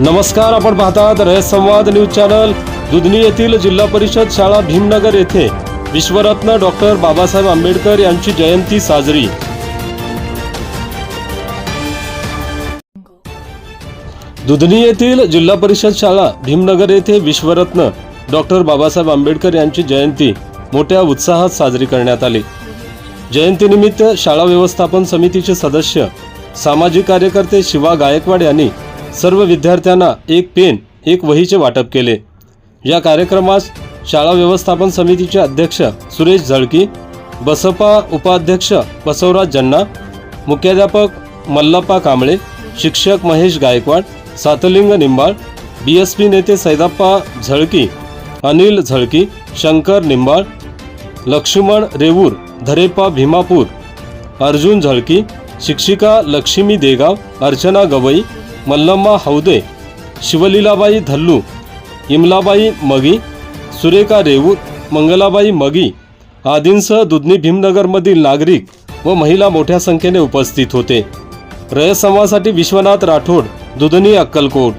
नमस्कार आपण पाहतात रयत संवाद न्यूज चॅनल दुधनी येथील जिल्हा परिषद शाळा भीमनगर येथे. विश्वरत्न डॉक्टर बाबासाहेब आंबेडकर यांची जयंती साजरी. दुधनी येथील जिल्हा परिषद शाळा भीमनगर येथे विश्वरत्न डॉक्टर बाबासाहेब आंबेडकर यांची जयंती मोठ्या उत्साहात साजरी करण्यात आली. जयंतीनिमित्त शाळा व्यवस्थापन समितीचे सदस्य सामाजिक कार्यकर्ते शिवा गायकवाड यांनी सर्व विद्यार्थ्यांना एक पेन एक वहीचे वाटप केले. या कार्यक्रमास शाळा व्यवस्थापन समितीचे अध्यक्ष सुरेश झळकी बसपा उपाध्यक्ष बसवराज जन्ना मुख्याध्यापक मल्लप्पा कांबळे शिक्षक Mahesh Gaikwad Satling Nimbal B S P नेते सैदाप्पा झळकी अनिल झळकी शंकर निंबाळ लक्ष्मण रेवूर धरेपा भीमापूर अर्जुन झळकी शिक्षिका लक्ष्मी देगाव अर्चना गवई मल्लम्मा हौदे शिवलीलाबाई धल्लू इमलाबाई मगी सुरेखा रेवूत मंगलाबाई मगी आदींसह दुधनी भीमनगरमधील नागरिक व महिला मोठ्या संख्येने उपस्थित होते. रयत समाजासाठी विश्वनाथ राठोड दुधनी अक्कलकोट.